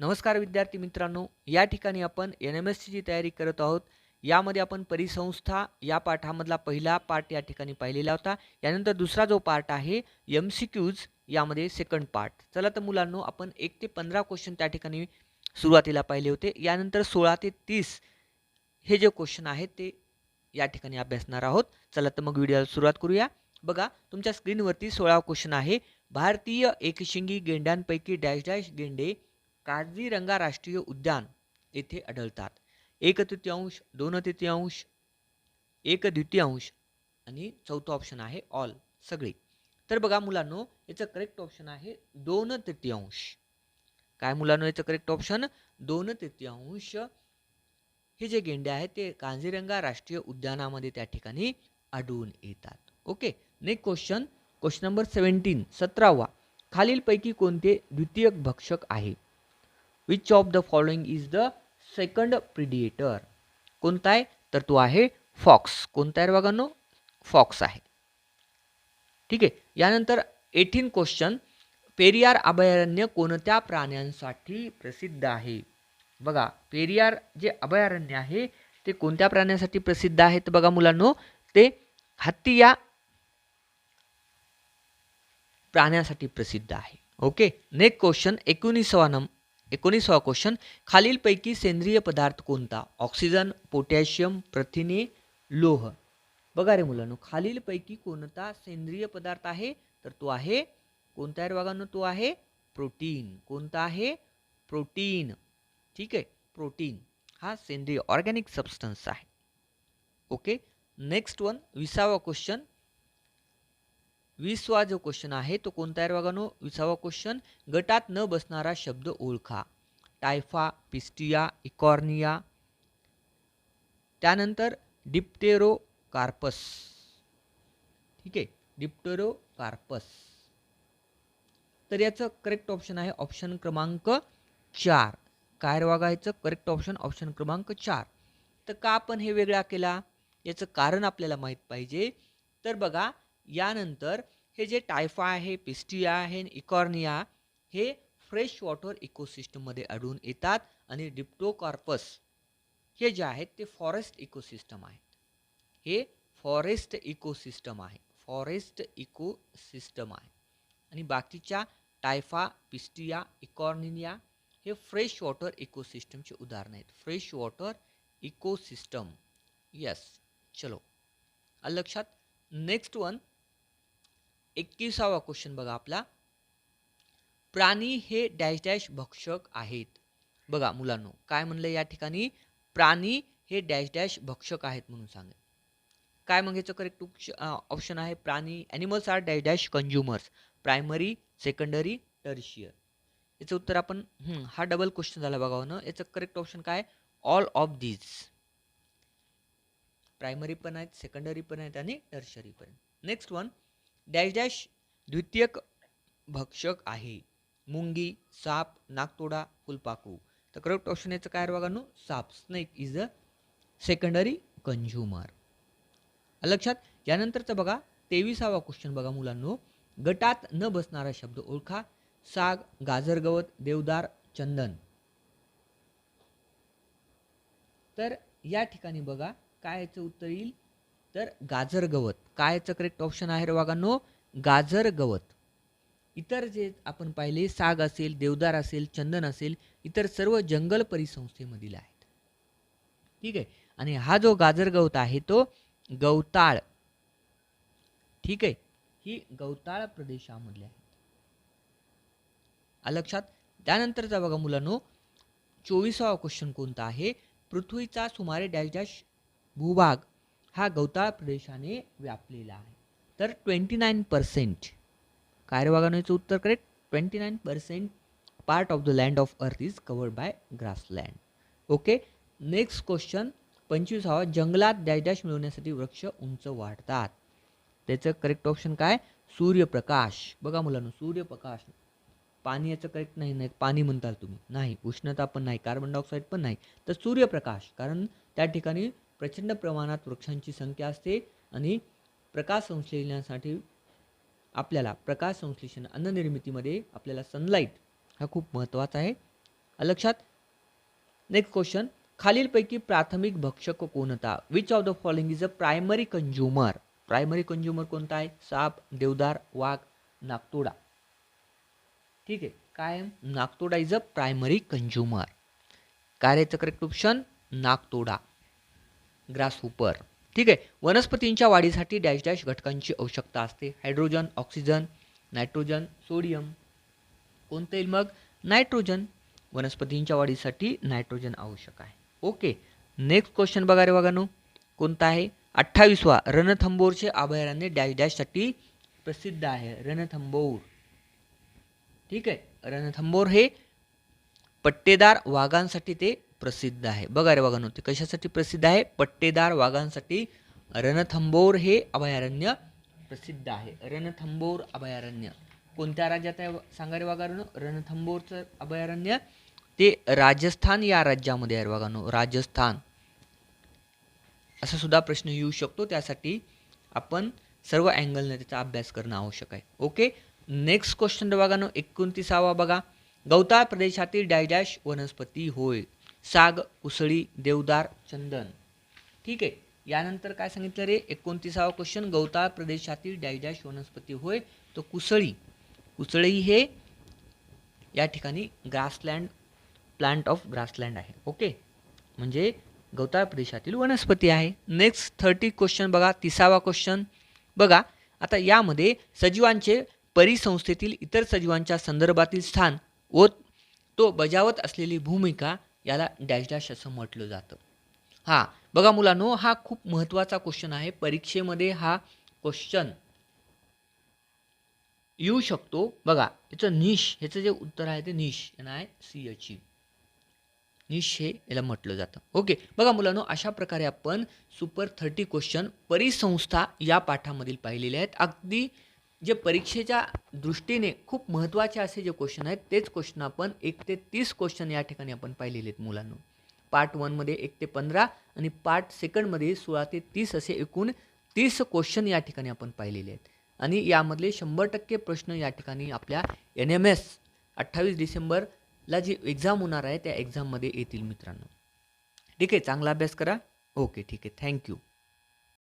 नमस्कार विद्यार्थी मित्रांनो. या ठिकाणी आपण एन एम एस सीची तयारी करत आहोत यामध्ये आपण परिसंस्था या पाठामधला पहिला पार्ट या ठिकाणी पाहिलेला होता. यानंतर दुसरा जो पार्ट आहे एम सी क्यूज यामध्ये सेकंड पार्ट चला तर मुलांनो आपण एक ते पंधरा क्वेश्चन त्या ठिकाणी सुरुवातीला पाहिले होते. यानंतर सोळा ते तीस हे जे क्वेश्चन आहेत ते या ठिकाणी अभ्यासणार आहोत. चला तर मग व्हिडिओला सुरुवात करूया. बघा तुमच्या स्क्रीनवरती सोळा क्वेश्चन आहे. भारतीय एकशिंगी गेंड्यांपैकी डॅश डॅश गेंडे काझीरंगा राष्ट्रीय उद्यान येथे आढळतात. एक तृतीयांश दोन तृतीयांश एक द्वितीयांश आणि चौथा ऑप्शन आहे ऑल सगळे. तर बघा मुलांनो याचं करेक्ट ऑप्शन आहे दोन तृतीयांश. काय मुलांनो याचं करेक्ट ऑप्शन दोन तृतीयांश. हे जे गेंडे आहेत ते काझीरंगा राष्ट्रीय उद्यानामध्ये त्या ठिकाणी आढळून येतात. Okay next question question number seventeen सतरावा. खालीलपैकी कोणते द्वितीयक भक्षक आहे? Which of the following is the second predator कोणता आहे तर तो आहे फॉक्स कोणता आहे बघा बघांनो फॉक्स आहे. ठीक आहे? यानंतर एटीन क्वेश्चन पेरियार अभयारण्य कोणत्या प्राण्यांसाठी प्रसिद्ध आहे? बघा पेरियार जे अभयारण्य आहे ते कोणत्या प्राण्यांसाठी प्रसिद्ध आहे तर बघा मुलांनो? ते हत्ती या प्राण्यासाठी प्रसिद्ध आहे. ओके? नेक्स्ट क्वेश्चन एकोणीसवा नंबर एकोणीसवा क्वेश्चन खालीलपैकी सेंद्रिय पदार्थ कोणता? ऑक्सिजन पोटॅशियम प्रथिने लोह. बघा रे मुलांनो खालीलपैकी कोणता सेंद्रिय पदार्थ आहे? तर तो आहे कोणता आहे तो आहे प्रोटीन. कोणता आहे? प्रोटीन. ठीक आहे प्रोटीन. हा सेंद्रिय ऑर्गॅनिक सबस्टन्स आहे. ओके नेक्स्ट वन विसावा क्वेश्चन वीसवा जो क्वेश्चन आहे तो कोणता आहे बघा नो? विसावा क्वेश्चन गटात न बसणारा शब्द ओळखा. Typha Pistia Eichhornia. त्यानंतर डिप्टेरो कार्पस. ठीक आहे डिप्टेरो कार्पस. तर याचं करेक्ट ऑप्शन आहे ऑप्शन क्रमांक चार. काय वागायचं करेक्ट ऑप्शन ऑप्शन क्रमांक चार. तर का आपण हे वेगळा केला? याचं कारण आपल्याला माहीत पाहिजे. तर बघा यानंतर हे जे टायफा आहे पिस्टिया आहे इकॉर्निया हे फ्रेश वॉटर इकोसिस्टममध्ये आढळून येतात आणि डिप्टोकॉर्पस हे जे आहेत ते फॉरेस्ट इकोसिस्टम आहेत. हे फॉरेस्ट इकोसिस्टम आहे फॉरेस्ट इकोसिस्टम आहे. आणि बाकीच्या टायफा पिस्टिया इकॉर्निनिया हे फ्रेश वॉटर इकोसिस्टमचे उदाहरण आहेत. Fresh water ecosystem. यस चलो. लक्षात नेक्स्ट वन एकतीसावा क्वेश्चन बघा आपला. प्राणी हे डॅश डॅश भक्षक आहेत. बघा मुलांनो काय म्हणलं या ठिकाणी? प्राणी हे डॅश डॅश भक्षक आहेत म्हणून सांग काय मग याचं करेक्ट ऑप्शन आहे प्राणी animals are dash dash consumers primary secondary tertiary याचं उत्तर आपण हा डबल क्वेश्चन झाला बघा हो ना. याचं करेक्ट ऑप्शन काय? ऑल ऑफ दीज प्रायमरी पण आहेत सेकंडरी पण आहेत आणि टर्शरी पण नेक्स्ट वन डॅश डॅश द्वितीयक भक्षक आहे. मुंगी साप नागतोडा फुलपाखरू. तर करेक्ट ऑप्शन याचं काय बघानो? साप. Snake is a secondary consumer लक्षात यानंतरचं बघा तेविसावा क्वेश्चन बघा मुलांनो. गटात न बसणारा शब्द ओळखा. साग गाजर गवत देवदार चंदन. तर या ठिकाणी बघा काय याचं उत्तर येईल? तर गाजर गवत. काय करेक्ट ऑप्शन आहे रे वागांनो गाजर गवत. इतर जे आपण पाहिले साग असेल देवदार असेल चंदन असेल इतर सर्व जंगल परिसंस्थेमधील आहेत. ठीक आहे? आणि हा जो गाजर गवत आहे तो गवताळ. ठीक आहे? ही गवताळ प्रदेशामधले आहेत. लक्षात? त्यानंतरचा बघा मुलांनो चोवीसावा क्वेश्चन कोणता आहे? पृथ्वीचा सुमारे डॅश डॅश भूभाग हा गवताळ प्रदेशाने व्यापलेला आहे. तर ट्वेंटी नाईन पर्सेंट काय उत्तर correct twenty nine percent part of the land of earth is covered by grassland okay next question पंचवीसावा जंगलात डॅश डॅश मिळवण्यासाठी वृक्ष उंच वाढतात. त्याचं करेक्ट ऑप्शन काय? सूर्यप्रकाश. बघा मुलांना सूर्यप्रकाश. पाणी याचं करेक्ट नाही नाही पाणी म्हणताल तुम्ही. नाही उष्णता पण नाही कार्बन डायऑक्साईड पण नाही. तर सूर्यप्रकाश कारण त्या ठिकाणी प्रचंड प्रमाणात वृक्षांची संख्या असते आणि प्रकाश संश्लेषणासाठी आपल्याला प्रकाश संश्लेषण अन्ननिर्मितीमध्ये आपल्याला सनलाईट हा खूप महत्त्वाचा आहे. लक्षात? नेक्स्ट क्वेश्चन खालीलपैकी प्राथमिक भक्षक कोणता? Which of the following is a primary consumer primary consumer कोणता आहे? साप देवदार वाघ नागतोडा. ठीक आहे. काय नागतोडा इज अ प्रायमरी कंझ्युमर काय राहायचं करेक्ट ऑप्शन नागतोडा. ग्रास हुपर ठीक आहे? वनस्पतींच्या वाढीसाठी डॅश डॅश घटकांची आवश्यकता असते. Hydrogen oxygen nitrogen sodium. कोणतं येईल मग? नायट्रोजन. वनस्पतींच्या वाढीसाठी नायट्रोजन आवश्यक आहे. ओके. नेक्स्ट क्वेश्चन बघा रे बघा नो कोणता आहे? अठ्ठावीसवा. रणथंबोरचे अभयारण्य डॅश डॅशसाठी प्रसिद्ध आहे. रणथंबोर. ठीक आहे? रणथंबोर हे पट्टेदार वाघांसाठी ते प्रसिद्ध आहे. बघा रे वाघांनो ते कशासाठी प्रसिद्ध आहे? पट्टेदार वाघांसाठी रणथंबोर हे अभयारण्य प्रसिद्ध आहे. रणथंबोर अभयारण्य. कोणत्या राज्यात आहे? सांगा रे बघा रणथंबोरचं अभयारण्य? ते राजस्थान या राज्यामध्ये आहे वाघांनो राजस्थान. असा सुद्धा प्रश्न येऊ शकतो. त्यासाठी आपण सर्व अँगलने त्याचा अभ्यास करणं आवश्यक आहे. ओके? नेक्स्ट क्वेश्चन बघा नो एकोणतीसावा बघा. गवताळ प्रदेशातील डॅश डॅश वनस्पती होय. साग उसळी देवदार चंदन. ठीक आहे. यानंतर काय सांगितलं रे? एकोणतीसावा क्वेश्चन गवताळ प्रदेशातील डॅश डॅश वनस्पती होय तो कुसळी. कुसळी हे या ठिकाणी ग्रासलँड प्लांट ऑफ ग्रासलँड आहे. ओके म्हणजे गवताळ प्रदेशातील वनस्पती आहे. नेक्स्ट थर्टी क्वेश्चन बघा. तिसावा क्वेश्चन बघा आता यामध्ये सजीवांचे परिसंस्थेतील इतर सजीवांच्या संदर्भातील स्थान व तो बजावत असलेली भूमिका याला डॅश डॅश असं म्हटलं जातं. हां बघा मुलांनो हा खूप महत्त्वाचा क्वेश्चन आहे. परीक्षेमध्ये हा क्वेश्चन येऊ शकतो. बघा याचं निश ह्याचं जे उत्तर आहे ते निश आहे सी एच ई निश हे याला म्हटलं जातं. ओके बघा मुलांनो अशा प्रकारे आपण सुपर थर्टी क्वेश्चन परिसंस्था या पाठामधील पाहिलेले आहेत. अगदी जे परीक्षेच्या दृष्टीने खूप महत्त्वाचे असे जे क्वेश्चन आहेत तेच क्वेश्चन आपण एक ते तीस क्वेश्चन या ठिकाणी आपण पाहिलेले आहेत मुलांनो पार्ट वनमध्ये एक ते पंधरा आणि पार्ट सेकंडमध्ये सोळा ते तीस असे एकूण तीस क्वेश्चन या ठिकाणी आपण पाहिलेले आहेत. आणि यामधले शंभर टक्के प्रश्न या ठिकाणी आपल्या एन एम एस अठ्ठावीस डिसेंबरला जी एक्झाम होणार आहे त्या एक्झाममध्ये येतील मित्रांनो. ठीक आहे चांगला अभ्यास करा. ओके ठीक आहे. थँक्यू